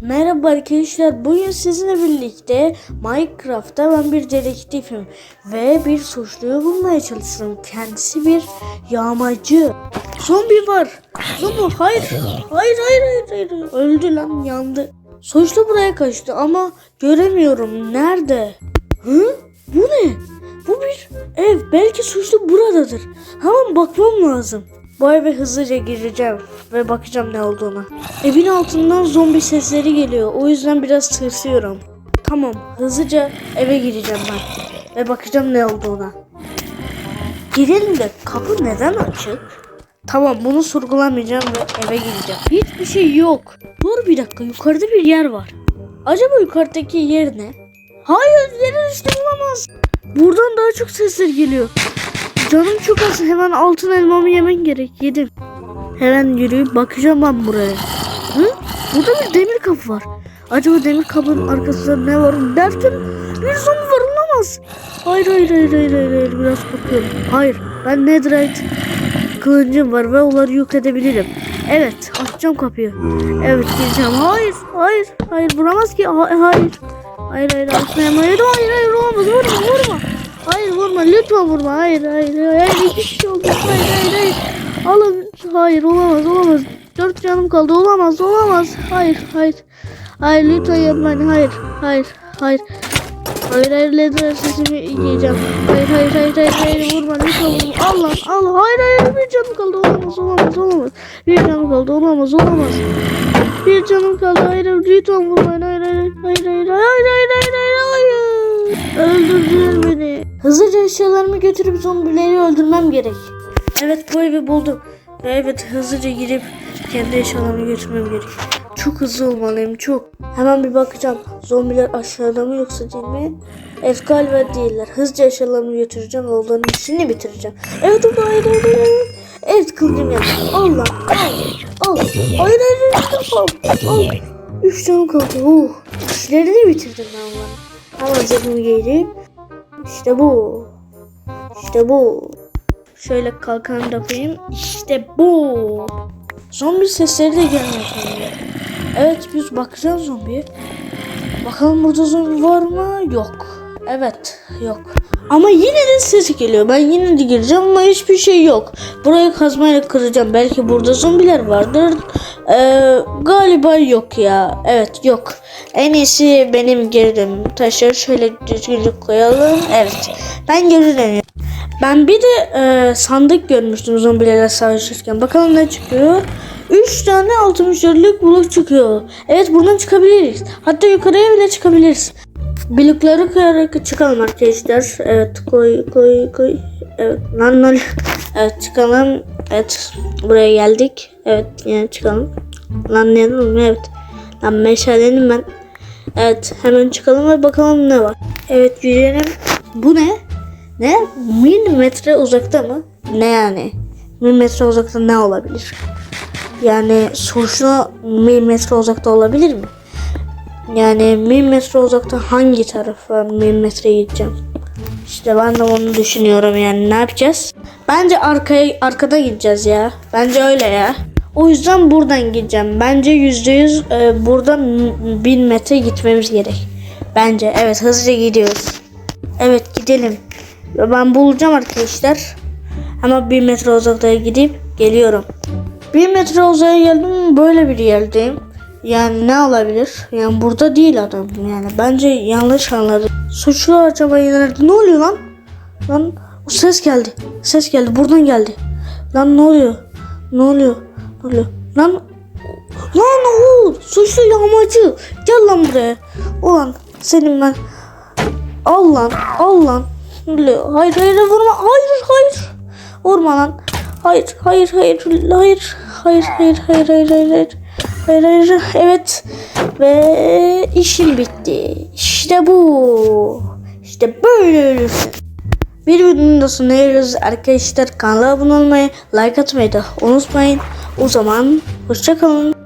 Merhaba arkadaşlar. Bugün sizinle birlikte Minecraft'ta ben bir dedektifim ve bir suçluyu bulmaya çalışıyorum. Kendisi bir yağmacı. Zombi var. Zombi hayır. Hayır hayır hayır. hayır. Öldü lan yandı. Suçlu buraya kaçtı ama göremiyorum. Nerede? Hı? Bu ne? Bu bir ev. Belki suçlu buradadır. Hemen bakmam lazım. Bu eve hızlıca gireceğim ve bakacağım ne olduğuna. Evin altından zombi sesleri geliyor. O yüzden biraz tırsıyorum. Tamam, hızlıca eve gireceğim ben ve bakacağım ne olduğuna. Girelim de kapı neden açık? Tamam bunu sorgulamayacağım ve eve gireceğim. Hiçbir şey yok. Dur bir dakika yukarıda bir yer var. Acaba yukarıdaki yer ne? Hayır yerin üstü olamaz. Buradan daha çok sesler geliyor. Canım çok az hemen altın elmamı yemen gerek yedim. Hemen yürüyüp bakacağım ben buraya. Hı? Burada bir demir kapı var. Acaba demir kapının arkasında ne var derken bir zombi var olamaz. Hayır hayır hayır hayır hayır, hayır. biraz korkuyorum. Hayır ben netherite kılıncım var ve onları yok edebilirim. Evet açacağım kapıyı. Evet gireceğim. Hayır hayır hayır vuramaz ki. Ha- hayır. Hayır hayır açmayayım. Hayır hayır hayır olamaz Lütfen vurma. Hayır hayır hayır. Hiçbir şey olmaz. Hayır hayır hayır. Alın. Hayır olamaz olamaz. Dört canım kaldı. Olamaz olamaz. Hayır hayır. Hayır lütfen yapmayın. Hayır hayır hayır. Hayır hayır leder sesimi yiyeceğim. Hayır hayır hayır hayır hayır vurma lütfen vurma. Allah Allah hayır hayır bir canım kaldı olamaz olamaz olamaz. Bir canım kaldı olamaz olamaz. Bir canım kaldı hayır lütfen vurmayın hayır hayır hayır hayır hayır hayır. hayır. Hızlıca eşyalarımı götürüp zombileri öldürmem gerek. Evet bu evi buldum. Ve evet hızlıca girip kendi eşyalarımı götürmem gerek. Çok hızlı olmalıyım çok. Hemen bir bakacağım. Zombiler aşağıda mı yoksa değil mi? Evet galiba değiller. Hızlıca eşyalarımı götüreceğim ve onların işini bitireceğim. Evet orada hayır hayır. Evet kılıcım yandı. Allah al al. Hayır hayır hayır. Üç canım kaldı. Uh. İşlerini bitirdim ben onların. Hemen zırhımı giydim. İşte bu. İşte bu. Şöyle kalkanı da yapayım. İşte bu. Zombi sesleri de gelmiyor. Evet biz bakacağız zombiye. Bakalım burada zombi var mı? Yok. Evet yok. Ama yine de ses geliyor. Ben yine de gireceğim ama hiçbir şey yok. Burayı kazmayla kıracağım. Belki burada zombiler vardır. Ee, galiba yok ya. Evet yok. En iyisi benim geri dönüm. Taşları şöyle düzgünce koyalım. Evet. Ben geri dönüyorum. Ben bir de e, sandık görmüştüm zombilerle savaşırken. Bakalım ne çıkıyor. 3 tane 64'lük blok çıkıyor. Evet buradan çıkabiliriz. Hatta yukarıya bile çıkabiliriz. Blokları koyarak çıkalım arkadaşlar. Evet koy koy koy. Evet lan lan. Evet çıkalım. Evet buraya geldik. Evet yine çıkalım. Lan ne dedim evet. Lan meşalenim ben. Evet hemen çıkalım ve bakalım ne var. Evet yürüyelim. Bu ne? Ne? Milimetre uzakta mı? Ne yani? Milimetre uzakta ne olabilir? Yani suçlu milimetre uzakta olabilir mi? Yani milimetre uzakta hangi tarafa milimetre gideceğim? İşte ben de onu düşünüyorum yani ne yapacağız? Bence arkaya arkada gideceğiz ya. Bence öyle ya. O yüzden buradan gideceğim. Bence yüzde yüz e, buradan bin metre gitmemiz gerek. Bence evet hızlıca gidiyoruz. Evet gidelim. Ben bulacağım arkadaşlar. Ama bir metre uzaklığa gidip geliyorum. Bir metre uzağa geldim böyle bir yerdeyim. Yani ne olabilir? Yani burada değil adam. Yani bence yanlış anladı. Suçlu acaba nerede? Ne oluyor lan? Lan o ses geldi. Ses geldi. Buradan geldi. Lan ne oluyor? Ne oluyor? Ne oluyor? Lan Lan o suçlu yağmacı. Gel lan buraya. Ulan senin ben. Al lan. Al lan. Hayır hayır vurma. Hayır hayır. Vurma lan. Hayır hayır hayır hayır hayır hayır hayır hayır hayır hayır hayır evet. Ve işim bitti. İşte bu. İşte böyle ölürsün bir videonun da sonuna geliyoruz. Arkadaşlar kanala abone olmayı like atmayı da unutmayın. O zaman hoşçakalın